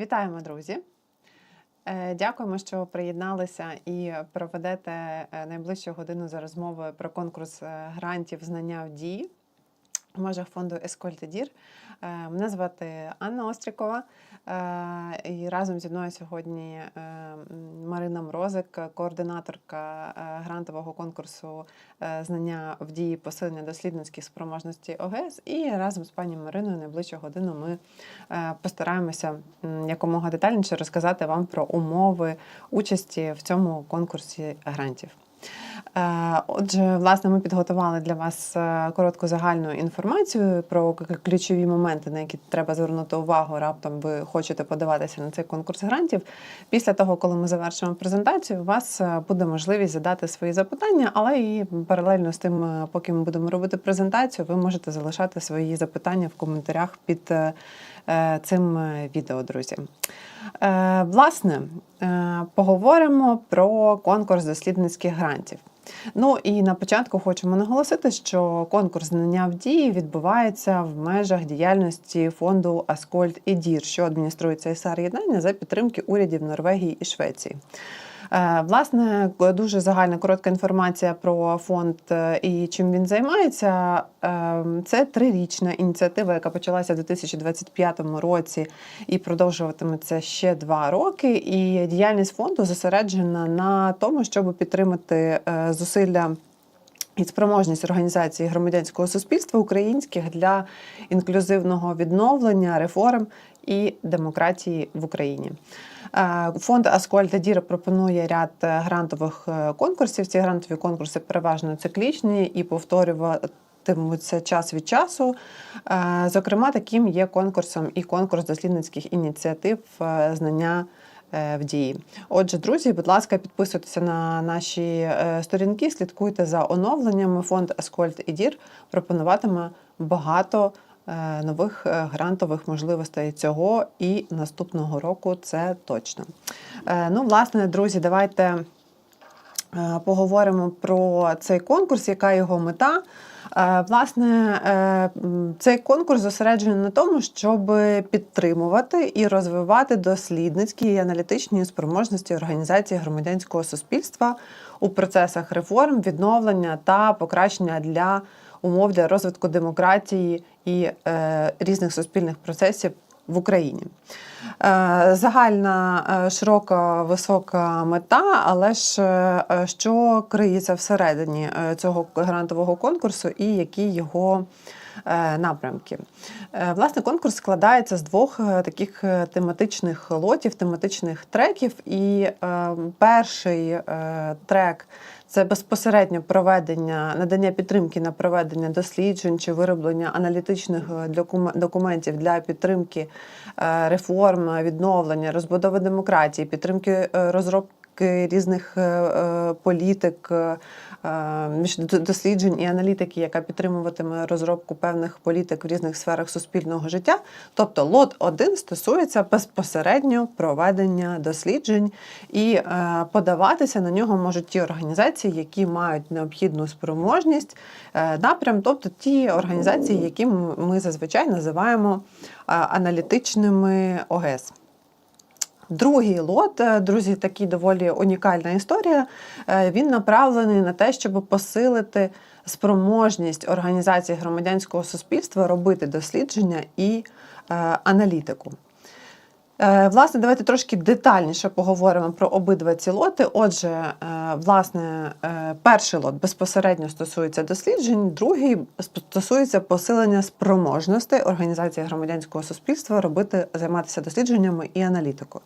Вітаємо, друзі! Е, Дякуємо, що приєдналися і проведете е, найближчу годину за розмовою про конкурс е, грантів знання в дії в межах фонду Дір. Е, Мене звати Анна Острікова. е, І разом зі мною сьогодні е, Марина Мрозик, координаторка грантового конкурсу знання в дії посилення дослідницьких спроможностей ОГС. І разом з пані Мариною найближчу годину ми постараємося якомога детальніше розказати вам про умови участі в цьому конкурсі грантів. Е, Отже, власне, ми підготували для вас е, коротку загальну інформацію про ключові моменти, на які треба звернути увагу. Раптом ви хочете подаватися на цей конкурс грантів. Після того, коли ми завершимо презентацію, у вас е, буде можливість задати свої запитання, але і паралельно з тим, поки ми будемо робити презентацію, ви можете залишати свої запитання в коментарях під цим відео, друзі. Власне, поговоримо про конкурс дослідницьких грантів. Ну і на початку хочемо наголосити, що конкурс знання в дії відбувається в межах діяльності фонду Аскольд і Дір, що адмініструється СР єднання за підтримки урядів Норвегії і Швеції. Е, Власне, дуже загальна коротка інформація про фонд е, і чим він займається. Е, Це трирічна ініціатива, яка почалася в 2025 році і продовжуватиметься ще два роки. І діяльність фонду зосереджена на тому, щоб підтримати е, зусилля. І спроможність організації громадянського суспільства українських для інклюзивного відновлення, реформ і демократії в Україні. Фонд Аскольд Дір пропонує ряд е, грантових е, конкурсів. Ці грантові конкурси переважно циклічні і повторюватимуться час від часу. Е, Зокрема, таким є конкурсом і конкурс дослідницьких ініціатив знання в дії. Отже, друзі, будь ласка, підписуйтеся на наші сторінки, слідкуйте за оновленнями. Фонд Аскольд і Дір пропонуватиме багато нових е, грантових можливостей цього і наступного року. Це точно. Е, Ну, власне, друзі, давайте. Е, Поговоримо про цей конкурс, яка його мета. Е, Власне, е, цей конкурс зосереджений на тому, щоб підтримувати і розвивати дослідницькі і аналітичні спроможності організації громадянського суспільства у процесах реформ, відновлення та покращення для умов для розвитку демократії і е, різних суспільних процесів в Україні. Е, Загальна е, широка висока мета, але ж е, що криється всередині цього грантового конкурсу і які його напрямки. Власне, конкурс складається з двох таких тематичних лотів, тематичних треків. І перший трек це безпосередньо проведення надання підтримки на проведення досліджень чи вироблення аналітичних е, документів для підтримки е, реформ, відновлення, розбудови демократії, підтримки е, розробки різних е, е, політик. Е, досліджень і аналітики, яка підтримуватиме розробку певних політик в різних сферах суспільного життя. Тобто лот 1 стосується безпосередньо проведення досліджень, і е, подаватися на нього можуть ті організації, які мають необхідну спроможність, е, напрям, тобто ті організації, які ми зазвичай називаємо аналітичними ОГС. Другий лот, е, друзі, такий доволі унікальна історія. Е, Він направлений на те, щоб посилити спроможність організації громадянського суспільства робити дослідження і е, аналітику. Е, Власне, давайте трошки детальніше поговоримо про обидва ці лоти. Отже, е, власне, е, перший лот безпосередньо стосується досліджень, другий стосується посилення спроможностей організації громадянського суспільства робити займатися дослідженнями і аналітикою.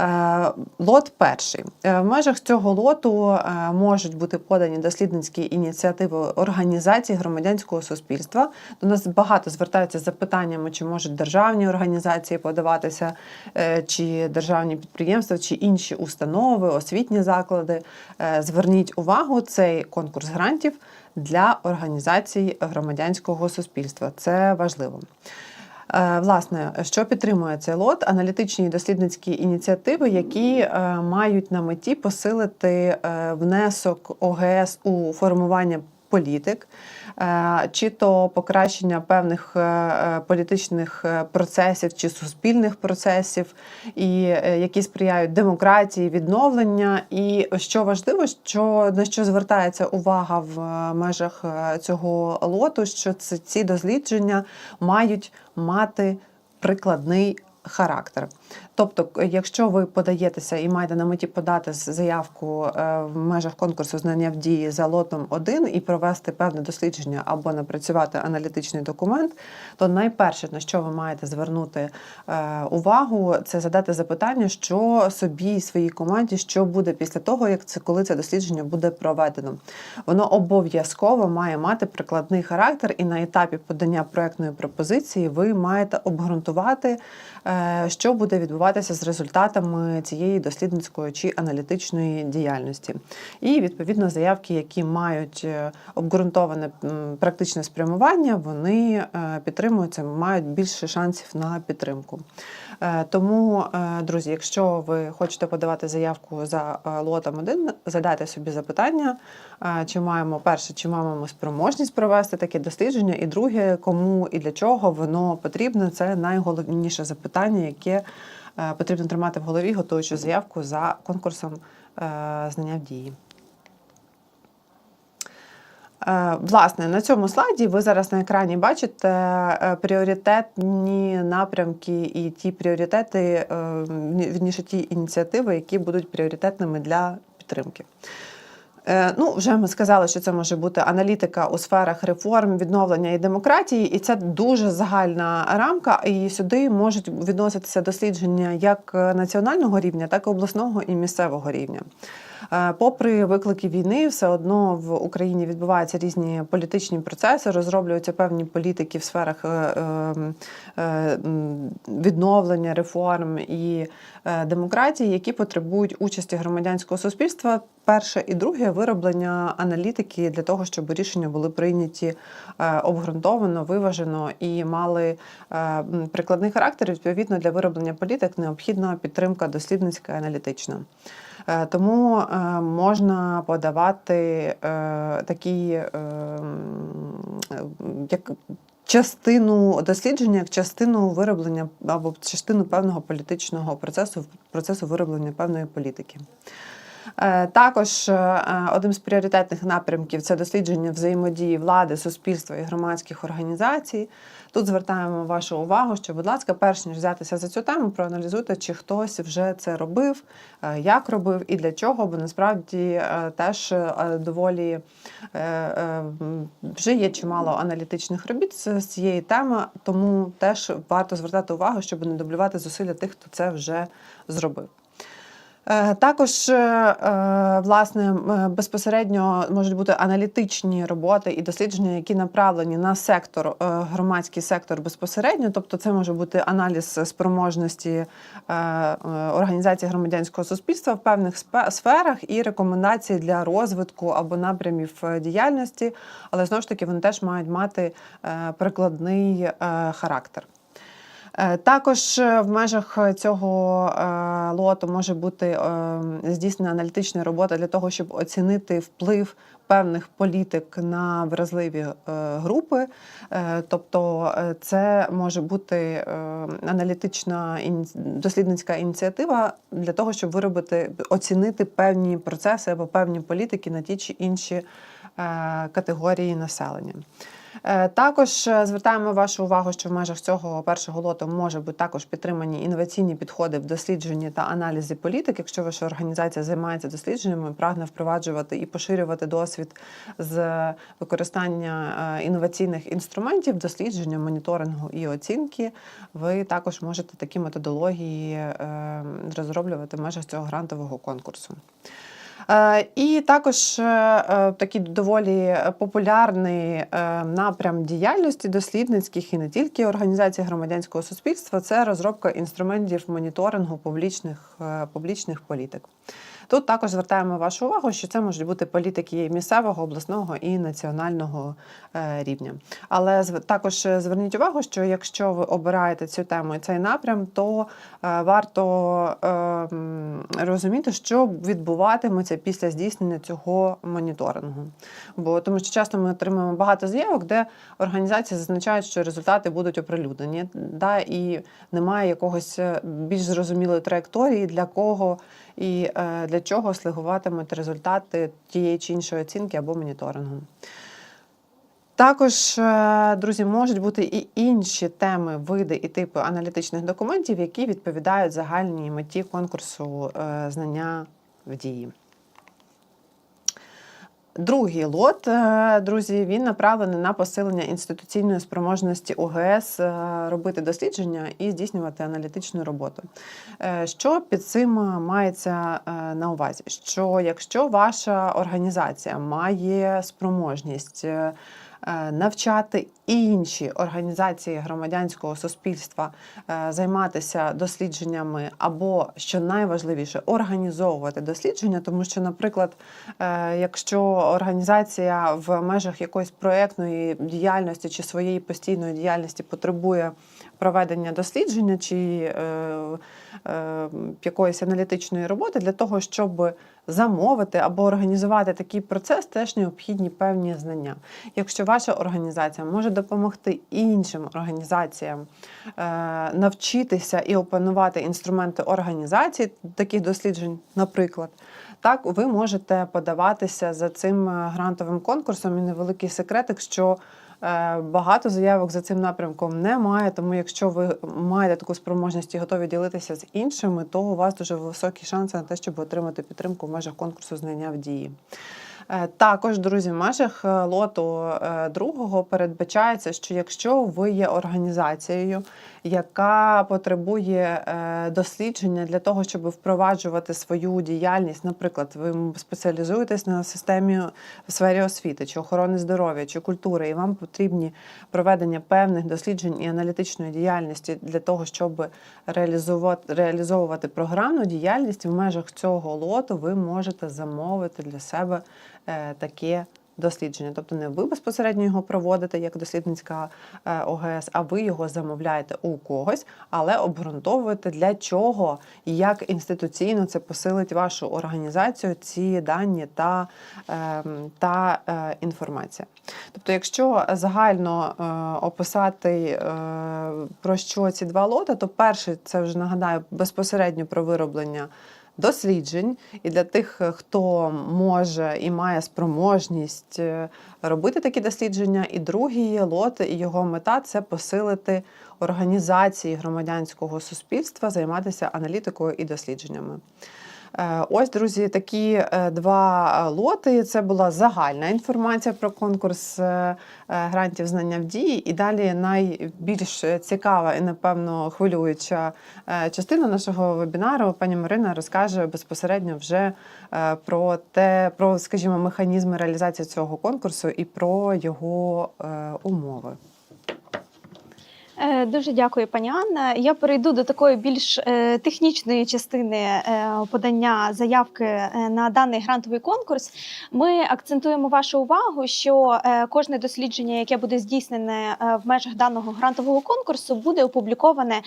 Е, Лот перший. Е, В межах цього лоту е, можуть бути подані дослідницькі ініціативи організацій громадянського суспільства. До нас багато звертаються з запитаннями, чи можуть державні організації подаватися, чи державні підприємства, чи інші установи, освітні заклади. Зверніть увагу, цей конкурс грантів для організацій громадянського суспільства. Це важливо. Е, Власне, що підтримує цей лот? Аналітичні і дослідницькі ініціативи, які е, мають на меті посилити е, внесок ОГС у формування політик, е, чи то покращення певних е, е, політичних процесів чи суспільних процесів, і які сприяють демократії, відновлення. І що важливо, що на що звертається увага в межах цього лоту, що ці дослідження мають мати прикладний характер. Тобто, якщо ви подаєтеся і маєте на меті подати заявку е, в межах конкурсу знання в дії за лотом 1 і провести певне дослідження або напрацювати аналітичний документ, то найперше, на що ви маєте звернути е, увагу, це задати запитання, що собі і своїй команді, що буде після того, як це коли це дослідження буде проведено. Воно обов'язково має мати прикладний характер, і на етапі подання проектної пропозиції ви маєте обґрунтувати, е, що буде відбуватися з результатами цієї дослідницької чи аналітичної діяльності. І відповідно заявки, які мають е, обґрунтоване практичне спрямування, вони е, підтримуються, мають більше шансів на підтримку. Е, Тому, друзі, якщо ви хочете подавати заявку за лотом 1, задайте собі запитання, чи маємо перше, чи маємо спроможність провести таке дослідження, і друге, кому і для чого воно потрібно. Це найголовніше запитання, яке потрібно тримати в голові, готуючи заявку за конкурсом е, знання в дії. Е, Власне, на цьому слайді ви зараз на екрані бачите е, пріоритетні напрямки і ті пріоритети, е, вірніше ті ініціативи, які будуть пріоритетними для підтримки. Е, Ну, вже ми сказали, що це може бути аналітика у сферах реформ, відновлення і демократії, і це дуже загальна рамка. І сюди можуть відноситися дослідження як національного рівня, так і обласного і місцевого рівня. Е, Попри виклики війни, все одно в Україні відбуваються різні політичні процеси, розроблюються певні політики в сферах е, е, відновлення, реформ і демократії, які потребують участі громадянського суспільства. Перше і друге вироблення аналітики для того, щоб рішення були прийняті обґрунтовано, виважено і мали прикладний характер. Відповідно для вироблення політик необхідна підтримка дослідницька і аналітична. Е, Тому е, можна подавати е, такі як частину дослідження, як частину вироблення або частину певного політичного процесу, процесу вироблення певної політики. Також одним з пріоритетних напрямків це дослідження взаємодії влади, суспільства і громадських організацій. Тут звертаємо вашу увагу, що, будь ласка, перш ніж взятися за цю тему, проаналізуйте, чи хтось вже це робив, е, як робив і для чого, бо насправді е, теж е, доволі вже є чимало аналітичних робіт з цієї теми, тому теж варто звертати увагу, щоб не дублювати зусилля тих, хто це вже зробив. Е, Також, е, е, власне, безпосередньо можуть бути аналітичні роботи і дослідження, які направлені на сектор, громадський сектор безпосередньо. Тобто, це може бути аналіз спроможності організації громадянського суспільства в певних сферах і рекомендації для розвитку або напрямів діяльності, але знову ж таки вони теж мають мати прикладний характер. Е, Також е, в межах цього е, лоту може бути здійснена аналітична робота для того, щоб оцінити вплив певних політик на вразливі групи. Тобто це може бути аналітична дослідницька ініціатива для того, щоб виробити, оцінити певні процеси або певні політики на ті чи інші категорії населення. Е, Також е, звертаємо вашу увагу, що в межах цього першого лоту може бути також підтримані інноваційні підходи в дослідженні та аналізі політик. Якщо ваша організація займається дослідженнями, прагне впроваджувати і поширювати досвід з використання е, інноваційних інструментів, дослідження, моніторингу і оцінки, ви також можете такі методології розроблювати в межах цього грантового конкурсу. Е, І також е, е, такий доволі популярний напрям діяльності дослідницьких і не тільки організацій громадянського суспільства це розробка інструментів моніторингу публічних, публічних політик. Тут також звертаємо вашу увагу, що це можуть бути політики місцевого, обласного і національного е, рівня. Але також е, зверніть увагу, що якщо ви обираєте цю тему і цей напрям, то е, варто е, розуміти, що відбуватиметься після здійснення цього моніторингу. Бо тому що часто ми отримуємо багато заявок, де організації зазначають, що результати будуть оприлюднені, да, і немає якогось більш зрозумілої траєкторії, для кого і е, для чого слугуватимуть результати тієї чи іншої оцінки або моніторингу. Також, е, друзі, можуть бути і інші теми, види і типи аналітичних документів, які відповідають загальній меті конкурсу е, знання в дії. Другий лот, е, друзі, він направлений на посилення інституційної спроможності ОГС е, робити дослідження і здійснювати аналітичну роботу. Е, Що під цим мається на увазі? Що якщо ваша організація має спроможність е, інші організації громадянського суспільства е, займатися дослідженнями, або що найважливіше, організовувати дослідження, тому що, наприклад, е, якщо організація в межах якоїсь проєктної діяльності чи своєї постійної діяльності потребує проведення дослідження чи е, якоїсь аналітичної роботи для того, щоб замовити або організувати такий процес, теж необхідні певні знання. Якщо ваша організація може допомогти іншим організаціям е, навчитися і опанувати інструменти організації таких досліджень, наприклад. Так, ви можете подаватися за цим е, грантовим конкурсом. І невеликий секретик, що е, багато заявок за цим напрямком немає. Тому, якщо ви маєте таку спроможність і готові ділитися з іншими, то у вас дуже високі шанси на те, щоб отримати підтримку в межах конкурсу знання в дії. Е, Також, друзі, в межах е, лоту е, другого передбачається, що якщо ви є організацією, яка потребує дослідження для того, щоб впроваджувати свою діяльність, наприклад, ви спеціалізуєтесь на системі в сфері освіти, чи охорони здоров'я, чи культури, і вам потрібні проведення певних досліджень і аналітичної діяльності для того, щоб реалізувати, реалізовувати програмну діяльність в межах цього лоту, ви можете замовити для себе таке дослідження. Тобто не ви безпосередньо його проводите як дослідницька е, ОГС, а ви його замовляєте у когось, але обґрунтовуєте для чого і як інституційно це посилить вашу організацію, ці дані та, ем, та е, інформація. Тобто, якщо загально е, описати е, про що ці два лоти, то перший це вже нагадаю безпосередньо про вироблення досліджень, і для тих, е, хто може і має спроможність е, робити такі дослідження. І другий лот і його мета це посилити організації громадянського суспільства, займатися аналітикою і дослідженнями. Е, Ось, друзі, такі е, два лоти. Це була загальна інформація про конкурс е, е, грантів знання в дії. І далі найбільш цікава і, напевно, хвилююча е, частина нашого вебінару. Пані Марина розкаже безпосередньо вже е, про те, про, скажімо, механізми реалізації цього конкурсу і про його е, умови. Е, Дуже дякую, пані Анна. Я перейду до такої більш е, технічної частини е, подання заявки на даний грантовий конкурс. Ми акцентуємо вашу увагу, що кожне дослідження, яке буде здійснене в межах даного грантового конкурсу, буде опубліковане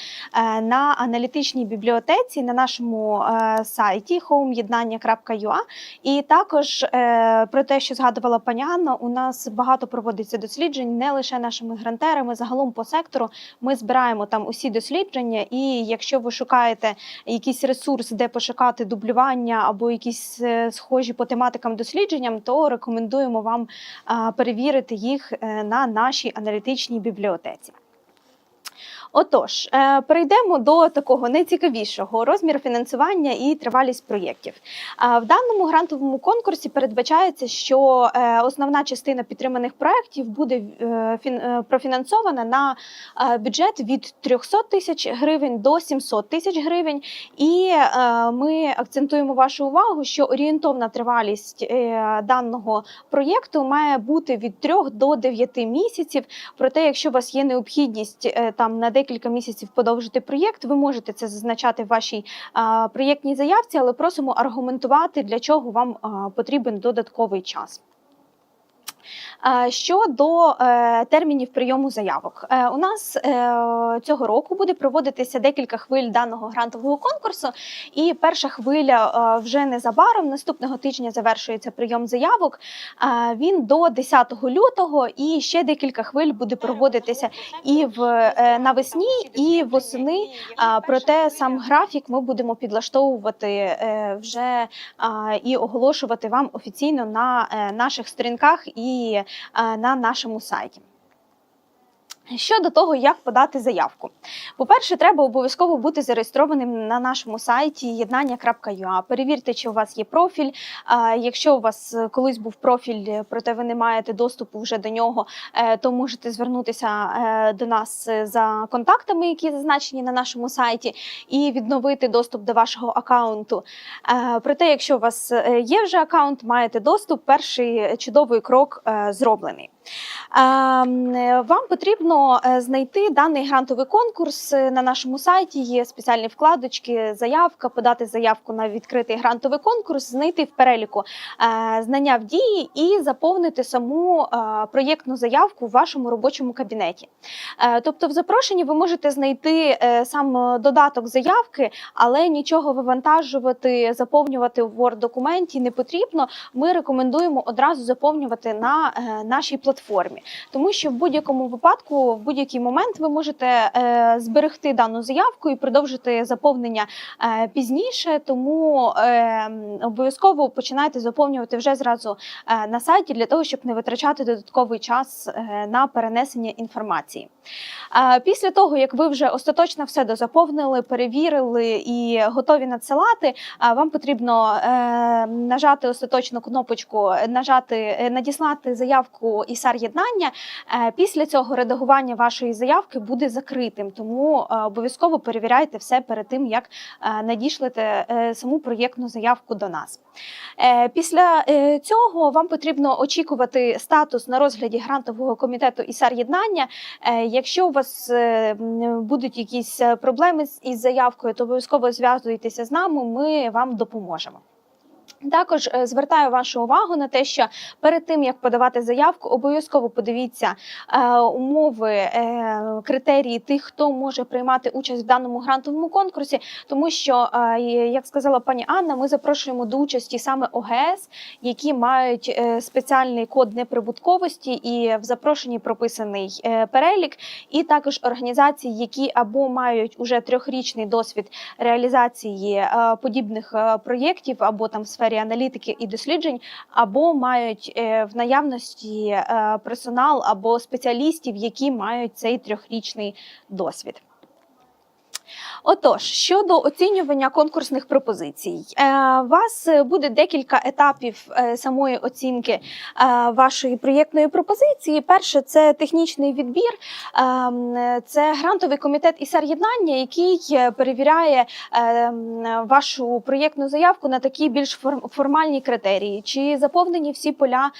на аналітичній бібліотеці на нашому сайті homeєднання.ua. І також про те, що згадувала пані Анна, у нас багато проводиться досліджень не лише нашими грантерами, загалом по сектору. Ми збираємо там усі дослідження, і якщо ви шукаєте якийсь ресурс, де пошукати дублювання або якісь е, схожі по тематикам дослідженням, то рекомендуємо вам перевірити їх е, на нашій аналітичній бібліотеці. Отож, е, перейдемо до такого найцікавішого розміру фінансування і тривалість проєктів. В даному грантовому конкурсі передбачається, що е, основна частина підтриманих проєктів буде е, профінансована на бюджет від 300 тисяч гривень до 700 тисяч гривень. І ми акцентуємо вашу увагу, що орієнтовна тривалість даного проєкту має бути від 3 до 9 місяців. Проте, якщо у вас є необхідність там на декілька декілька місяців подовжити проєкт. Ви можете це зазначати в вашій проєктній заявці, але просимо аргументувати, для чого вам потрібен додатковий час. Щодо е, термінів прийому заявок, Е, у нас е, цього року буде проводитися декілька хвиль даного грантового конкурсу, і перша хвиля вже незабаром наступного тижня завершується прийом заявок. Він до 10 лютого, і ще декілька хвиль буде проводитися і в навесні, і восени. Проте сам графік ми будемо підлаштовувати вже і оголошувати вам офіційно на наших сторінках і на нашому сайті. Щодо того, як подати заявку, по-перше, треба обов'язково бути зареєстрованим на нашому сайті єднання.ua. Перевірте, чи у вас є профіль. Якщо у вас е, колись був профіль, е, проте ви не маєте доступу вже до нього, е, то можете звернутися до нас за контактами, які зазначені на нашому сайті, і відновити доступ до вашого аккаунту. Проте, якщо у вас є вже аккаунт, маєте доступ, перший чудовий крок зроблений. Е, м, е, Вам потрібно е, знайти даний грантовий конкурс е, на нашому сайті. Є спеціальні вкладочки, заявка, подати заявку на відкритий грантовий конкурс, знайти в переліку е, знання в дії і заповнити саму проєктну заявку в вашому робочому кабінеті. Тобто, в запрошенні ви можете знайти сам додаток заявки, але нічого вивантажувати, заповнювати в Word документі не потрібно. Ми рекомендуємо одразу заповнювати на нашій платформі, тому що в будь-якому випадку, в будь-який момент ви можете е, зберегти дану заявку і продовжити заповнення е, пізніше. Тому е, обов'язково починайте заповнювати вже зразу е, на сайті для того, щоб не витрачати додатковий час е, на перенесення інформації. Е, Після того, як ви вже остаточно все дозаповнили, перевірили і готові надсилати, е, вам потрібно е, нажати остаточну кнопочку, нажати е, надіслати заявку ІСАР єднання. Е, Після цього редагування вашої заявки буде закритим, тому е, обов'язково перевіряйте все перед тим, як е, надішлете саму проєктну заявку до нас. Після цього вам потрібно очікувати статус на розгляді грантового комітету ІСАР єднання. Якщо у вас будуть якісь проблеми із заявкою, то обов'язково зв'язуйтеся з нами. Ми вам допоможемо. Також е, звертаю вашу увагу на те, що перед тим як подавати заявку, обов'язково подивіться е, умови, е, критерії тих, хто може приймати участь в даному грантовому конкурсі, тому що, е, як сказала пані Анна, ми запрошуємо до участі саме ОГС, які мають е, спеціальний код неприбутковості, і в запрошенні прописаний е, перелік, і також організації, які або мають уже трьохрічний досвід реалізації подібних проєктів, або там в сфері аналітики і досліджень, або мають е, в наявності е, персонал або спеціалістів, які мають цей трьохрічний досвід. Отож, щодо оцінювання конкурсних пропозицій, у вас е, буде декілька етапів е, самої оцінки е, вашої проєктної пропозиції. Перше це технічний відбір, Ем, це грантовий комітет ІСАР єднання, який перевіряє ем, вашу проєктну заявку на такі більш формальні критерії, чи заповнені всі поля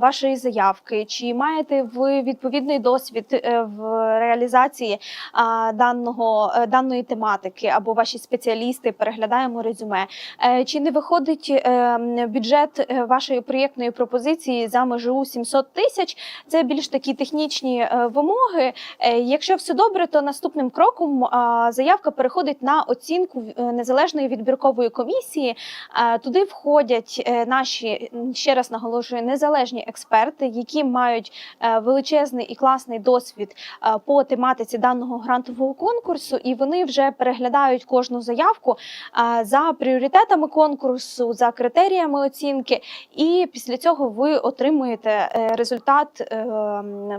вашої заявки, чи маєте ви відповідний досвід в реалізації а, даного даної тематики, або ваші спеціалісти переглядаємо резюме. Е, Чи не виходить е, бюджет е, вашої проєктної пропозиції за межу 700 тисяч? Це більш такі технічні е, вимоги. Якщо все добре, то наступним кроком заявка переходить на оцінку незалежної відбіркової комісії. Туди входять наші ще раз наголошую незалежні експерти, які мають величезний і класний досвід по тематиці даного грантового конкурсу, і вони вже переглядають кожну заявку за пріоритетами конкурсу, за критеріями оцінки, і після цього ви отримуєте е, результат е,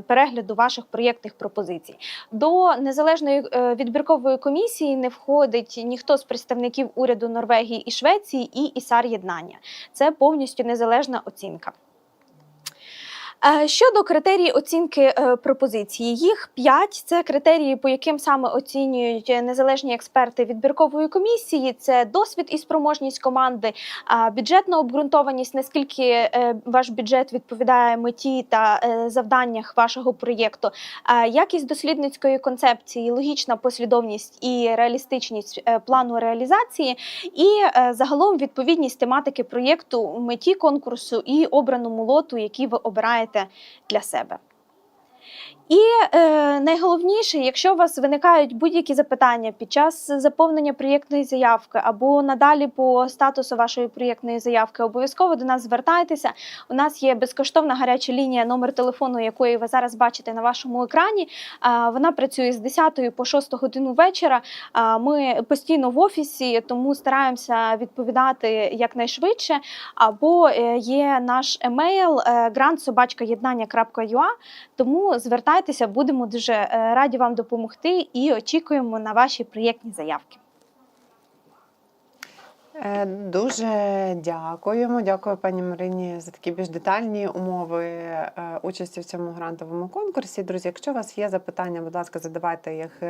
перегляду ваших проєктних пропозицій. До незалежної е, відбіркової комісії не входить ніхто з представників уряду Норвегії і Швеції і ІСАР єднання. Це повністю незалежна оцінка. Е, Щодо критерій оцінки е, пропозиції, їх п'ять. Це критерії, по яким саме оцінюють е, незалежні експерти відбіркової комісії. Це досвід і спроможність команди, бюджетна обґрунтованість, наскільки ваш бюджет відповідає меті та завданнях вашого проєкту, якість дослідницької концепції, логічна послідовність і реалістичність плану реалізації, і загалом відповідність тематики проєкту меті конкурсу і обраному лоту, який ви обираєте для себе. І е, найголовніше, якщо у вас виникають будь-які запитання під час заповнення проєктної заявки або надалі по статусу вашої проєктної заявки, обов'язково до нас звертайтеся. У нас є безкоштовна гаряча лінія, номер телефону, якої ви зараз бачите на вашому екрані. А, Вона працює з 10 по 6 годину вечора. А, Ми постійно в офісі, тому стараємося відповідати якнайшвидше. Або е, є наш емейл е, grantsobachkaєднання.ua, тому звертайтеся, будемо дуже е, раді вам допомогти і очікуємо на ваші проєктні заявки. Е, Дуже дякуємо. Дякую пані Марині за такі більш детальні умови е, участі в цьому грантовому конкурсі. Друзі, якщо у вас є запитання, будь ласка, задавайте їх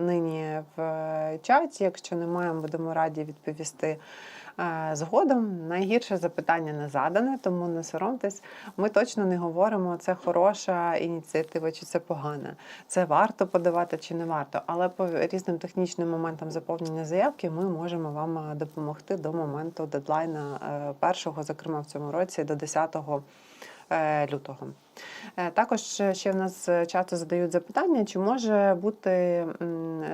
нині в чаті. Якщо немає, будемо раді відповісти згодом. Найгірше запитання не задане, тому не соромтесь. Ми точно не говоримо, це хороша ініціатива чи це погана. Це варто подавати чи не варто. Але по різним технічним моментам заповнення заявки ми можемо вам е, допомогти до моменту дедлайна е, першого, зокрема в цьому році, до 10 е, лютого. Е, Також е, ще в нас е, часто задають запитання, чи може бути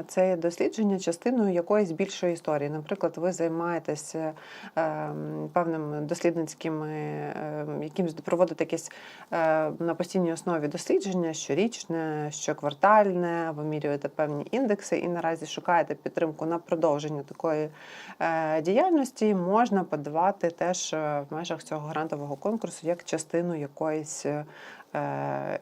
це дослідження частиною якоїсь більшої історії. Наприклад, ви займаєтесь ем, певним дослідницьким, е, якимсь проводите якісь е, на постійній основі дослідження щорічне, щоквартальне, вимірюєте певні індекси і наразі шукаєте підтримку на продовження такої діяльності, можна подавати теж в межах цього грантового конкурсу як частину якоїсь. Е,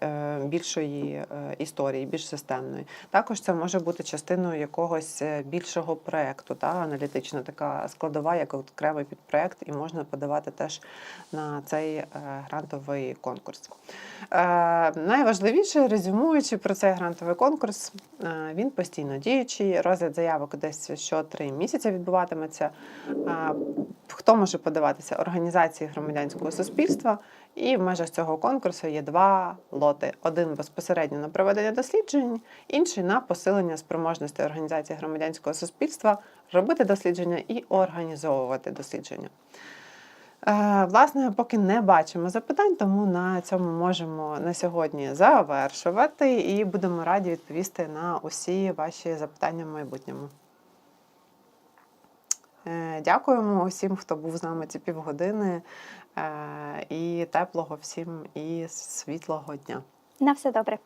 е, Більшої е, історії, більш системної. Також це може бути частиною якогось більшого проєкту, та аналітична така складова, як окремий підпроєкт, і можна подавати теж на цей грантовий конкурс. Найважливіше, резюмуючи про цей грантовий конкурс, він постійно діючий. Розгляд заявок десь що три місяці відбуватиметься. Хто може подаватися? Організації громадянського суспільства. І в межах цього конкурсу є два лоти: один безпосередньо на проведення досліджень, інший на посилення спроможності організації громадянського суспільства робити дослідження і організовувати дослідження. Е, Власне, поки не бачимо запитань, тому на цьому можемо на сьогодні завершувати і будемо раді відповісти на усі ваші запитання в майбутньому. Е, Дякуємо усім, хто був з нами ці півгодини. Е, І теплого всім і світлого дня. На все добре.